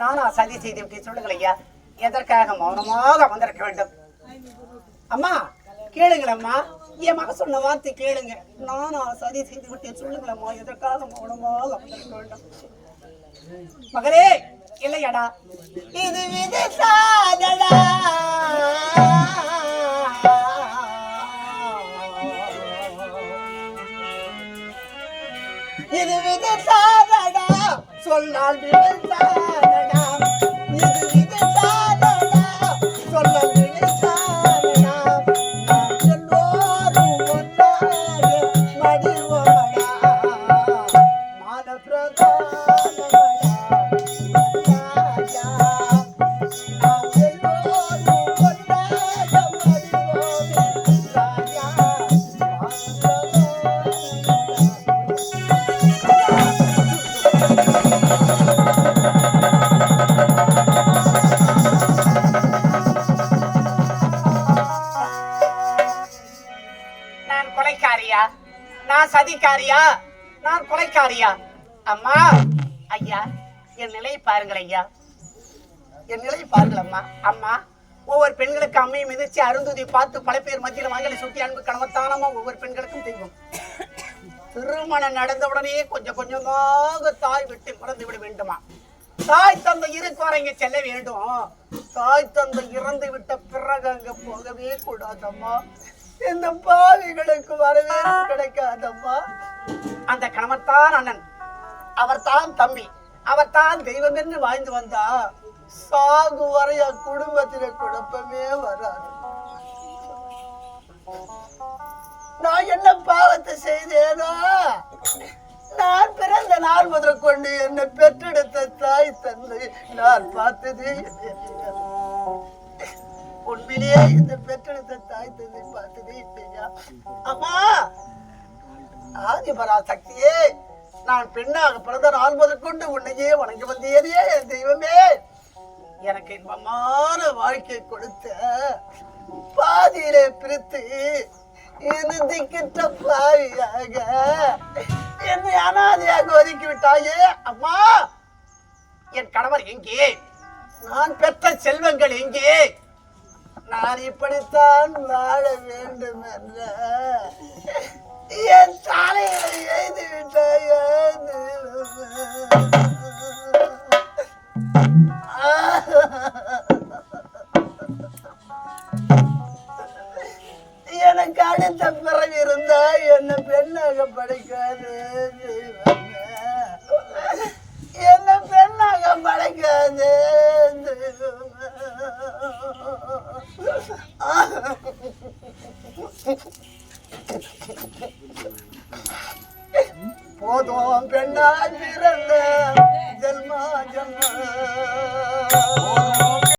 நானா சதி செய்து விட்டு சொல்லுங்கள் ஐயா. எதற்காக மௌனமாக வந்திருக்க வேண்டும்? அம்மா கேளுங்களம்மா என் மக சொன்ன வார்த்தை கேளுங்க. நானா சதி செய்து விட்டு சொல்லுங்களம்மா எதற்காக மௌனமாக வந்திருக்க வேண்டும்? மகளே இல்லையடா? இது விதி சாதடா இது விதி சாதடா சொன்னால் விதி சாதடா கொலைக்காரியா? நான் சதிக்காரியா? நான் கொலைக்காரியா? அம்மா ஐயா என் நிலையை பாருங்கள் ஐயா. என் நிலையை பாருங்கள் அம்மா. அம்மா ஒவ்வொரு பெண்களுக்கு அம்மையை மிதிச்சு அருந்துதி பார்த்து பல பேர் மத்தியில் மகளை சுட்டி அன்பு கணவத்தானமா ஒவ்வொரு பெண்களுக்கும் தெய்வம். திருமணம் நடந்தவுடனே கொஞ்சம் கொஞ்சமாக தாய் விட்டு பிறந்து விட வேண்டுமா? தாய் தந்தை இருக்கு வரை இங்க செல்ல வேண்டும். தாய் தந்தை இறந்து விட்ட பிறகு அங்க போகவே கூடாதம்மா இந்த பாவிகளுக்கு வரவே கிடைக்காதம்மா. அந்த கணவன்தான் அண்ணன். அவர் தான் தம்பி. அவர் தான் தெய்வம் என்று வாழ்ந்து வந்தா சாகு வரைய குடும்பத்தில குழப்பமே வராது. நான் என்ன பாவத்தை செய்தேனோ? நான் பிறந்த நாள் முதல் கொண்டு என்னை பெற்றெடுத்த தாய் தந்தை நான் பார்த்ததே. உண்மையிலேயே இந்த பெற்றெடுத்த தாய் தந்தை இல்லையா? அம்மா ஆதிபரா சக்தியே நான் பெண்ணாக பிறந்த நாள் முதல் கொண்டு உன்னையே வணங்கி வந்தேனே என் தெய்வமே. எனக்கு இன்பமான வாழ்க்கை கொடுத்த பாதியிலே பிரித்து இறுதிக்கிட்ட பாவியாக என்னை அனாதையாக ஒதுக்கி விட்டாயே அம்மா. என் கணவர் எங்கே? நான் பெற்ற செல்வங்கள் எங்கே? நான் இப்படித்தான் வாழ வேண்டும் என்ற என் தலையில எழுதி விட்டாயே எனக்கு அடுத்த பிறகு இருந்தா என்ன பெண்ணாக படைக்காது? போதும் பெண்ணாய் பிறந்த ஜென்மா ஜென்மா.